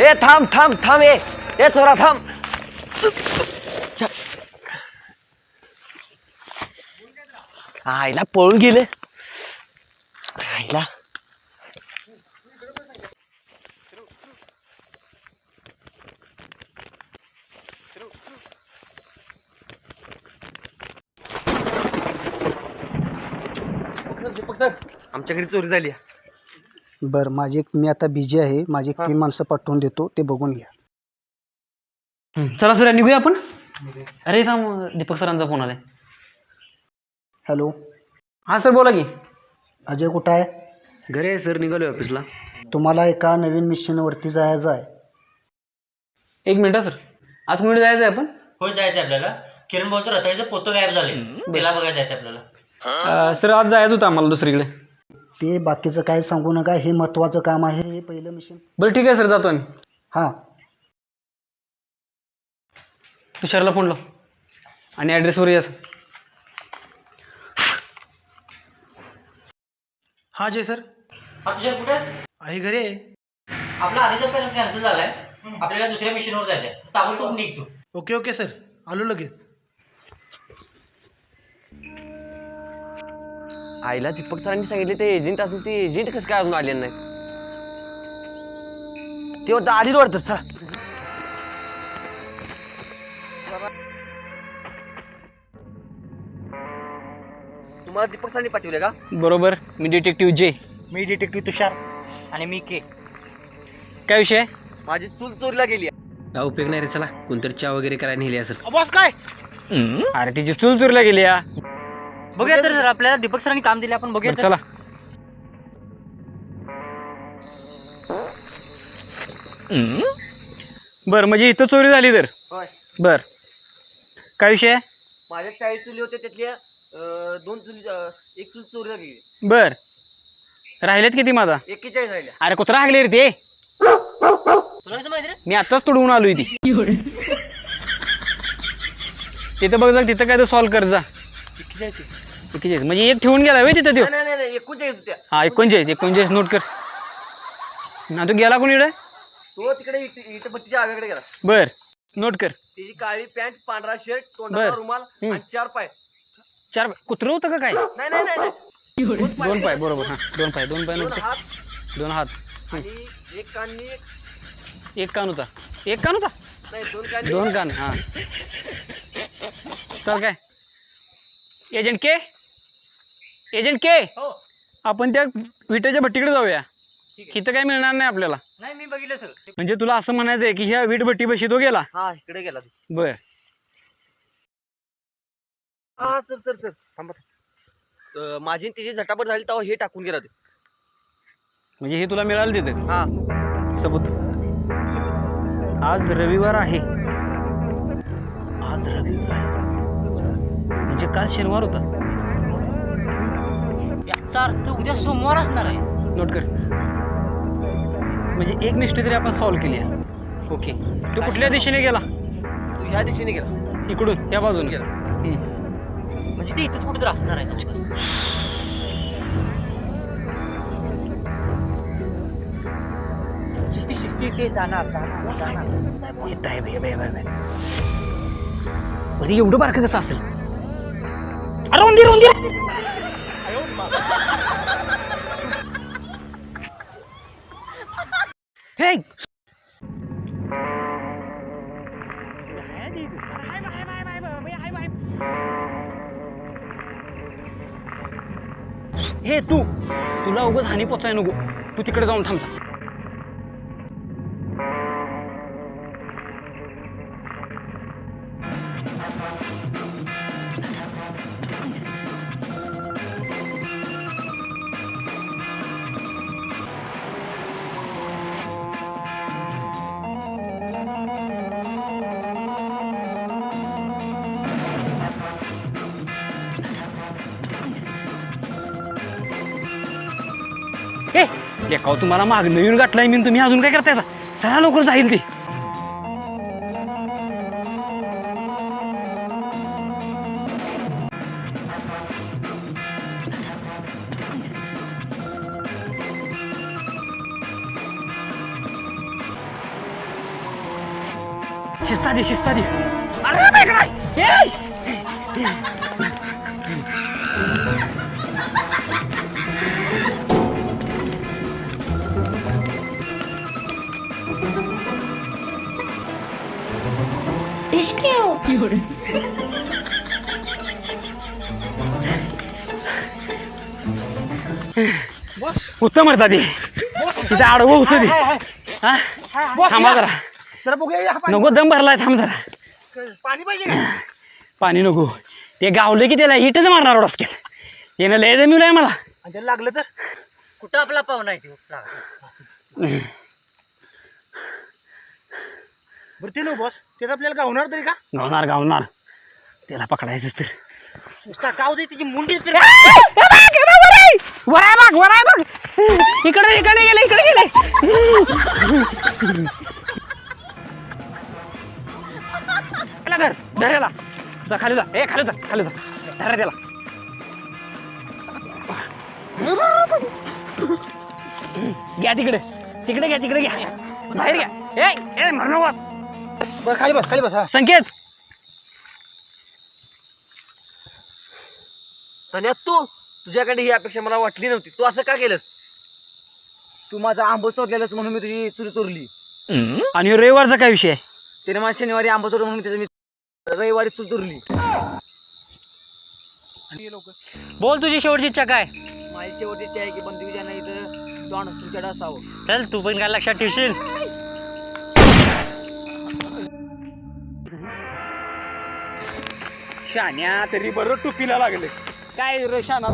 ए थांब थांब थांब ए ए चोरा थांब. आईला पळून गेले. आईला. आमच्या घरी चोरी झाली आहे. बरं माझी एक मी आता बिजी आहे. माझी एक तीन माणसं पाठवून देतो. ते बघून घ्या. चला सर निघूया आपण? अरे थांब दीपक सरांचा फोन आलाय. हॅलो. हा सर बोला की. अजय कुठं आहे? घरी आहे सर निघालोय ऑफिसला. तुम्हाला एका नवीन मिशनवरती जायचं आहे. एक मिनिट सर. आज मिनिट जायचं आहे आपण? हो जायचं आपल्याला. किरण भाऊचं रताळीचं पोतं गायब झाले त्याला बघायला जायचं आपल्याला. अं, सर आज जायचं होतं आम्हाला दुसरीकडे. ते बाकीचं काय सांगू नका हे महत्त्वाचं काम आहे हे पहिलं मिशन बरं ठीक आहे सर जातो आम्ही. हां. तुषारला फोन लाव. आणि ॲड्रेसवर या सर. हा जय सर. हा तुझ्या? आहे घरी आहे. आपला आधीचा कॅन्सल झालाय. आपल्याला दुसऱ्या मिशनवर जायचंय. ताबडतोब निघतो ओके ओके सर. आलो लगेच. आईला दीपक सरांनी सांगितले ते एजंट असून ते एजंट कसं काय अजून आले नाही ते वाटतं आधीच वाटतं चला. तुम्हाला दीपक सरांनी पाठवले का? बरोबर मी डिटेक्टिव्ह जे मी डिटेक्टिव्ह तुषार आणि मी के काय विषय? आहे? माझी चूल चोरीला गेली. काय उपयोग नाही रे चला. कोणतरी चहा वगैरे करायला नेली असेल. बॉस काय? अरे तिची चूल चुरला गेली या बघूया तर सर आपल्याला दीपक सरांनी काम दिले आपण बघूया बरं, तर. चला. बरं म्हणजे इथं चोरी झाली तर? होय. बर. काय विषय आहे? माझ्या चाळीस चुली होते त्यातल्या अं, दोन चुली अं, एक चूल चोरीला गेली बर. राहिलेत किती माझा एक्केचाळीस राहिल्या. अरे कुत्रा हागले रे ते. तुला कसं माहिती रे? मी आताच तुडवून आलोय ती. तिथं बघ जा तिथं काय तर सॉल्व कर जा. एकेचाळीस म्हणजे एक ठेवून गेला होय तिथं तो नाही नाही नाही एकोणचाळीस होत्या. हा एकोणचाळीस एकोणचाळीस नोट कर. ना तू गेला कोणीकडे तो तिकडे इट- इटपट्टीच्या आगाकडे गेला. बर नोट कर. त्याची काळी पॅन्ट पांढरा शर्ट तोंडाला बर. रुमाल हम्म. आणि चार पाय. चार कुत्रं होतं का काय? नाही नाही नाही नाही. दोन पाय. बरोबर. हा दोन पाय दोन पाय दोन नोट कर. हात. दोन हात. आणि एक कान एक एक कान होता. एक कान होता? नाही दोन कान दोन कान हा. चल काय? एजंट के? एजंट के? हो. आपण त्या विटेच्या भट्टीकडे जाऊया. ठीक आहे. इथं काय मिळणार नाही आपल्याला. नाही मी बघितलं सर. म्हणजे तुला असं म्हणायचं आहे की ह्या वीट भट्टी बशी तो गेला. हा इकडे गेला तो. बर. हा सर सर सर. थांबा माझी आणि त्याची झटापट झाली तेव्हा हे टाकून गेला ते. म्हणजे हे तुला मिळालं तिथे? हा. सबूत. आज रविवार आहे. आज रविवार. आहे म्हणजे काल शनिवार होता. याचा अर्थ उद्या सोमवार असणार आहे. नोट कर. म्हणजे एक मिस्टेक तरी आपण सॉल्व्ह केली आहे. ओके तो कुठल्या दिशेने गेला? तू ह्या दिशेने गेला. इकडून या बाजून. गेला. म्हणजे ते इथंच कुठेतरी असणार आहे शिस्ती शिस्ती ते जाणार जाणार जाणार. येत आहे एवढं बारकं कसं असेल? अरे उंदीर उंदीर! हे हे तू तुला उगाच हानी पोचाय नको तू तिकडे जाऊन थांबसा हे लेकाव तुम्हाला माग नवीन गाठलाय मी तुम्ही अजून काय करतायचा चला लवकर जाईल ते. शिस्ता दे शिस्ता दे. अरे बेकडा ए! होतं म्हणता ते तिथं आडवं होतं ते. हा? थांबा जरा. जरा बघूया या पाणी. नको दम भरलाय थांब जरा. पाणी पाहिजे का? पाणी नको. ते गावलं की त्याला हिटच मारणार डोसक्यात येणं लय दमिवलंय मला. आणि त्याला लागलं तर कुठं आपला पाहुणा आहे तो? बरं ते नो बॉस त्यात आपल्याला गावणार तरी का? गावणार गावणार त्याला पकडायचंच तर. नुसता गाव दे तिची मुंडी फिर वराय! बघ वराय बघ इकडे इकडे गेले इकडे गेले! त्याला धर धरायला जा खाली जा. ए खाली जा खाली जा. धरा त्याला घ्या तिकडे. तिकडे घ्या तिकडे घ्या. बाहेर घ्या. ए ए मरणो बरं खाली बस खाली बस हा. संकेत. तन्या तू तुझ्याकडे ही अपेक्षा मला वाटली नव्हती. तू असं का केलंस? तू माझा आंबा चोरलेलास म्हणून मी तुझी चुरी चोरली. आणि ह्यो रविवारचा काय विषय आहे? त्याने मला शनिवारी आंबा चोरला म्हणून त्याचं मी रविवारी चुरी चोरली. बोल तुझी शेवटची इच्छा काय? माझी शेवटची इच्छा आहे की बंधू ज्यांना इथं तोंड तुमच्याकडे असावं. चल तू पण काय लक्षात ठेवशील? शान्या तरी बरं टुपीला लागले. काय रे शाना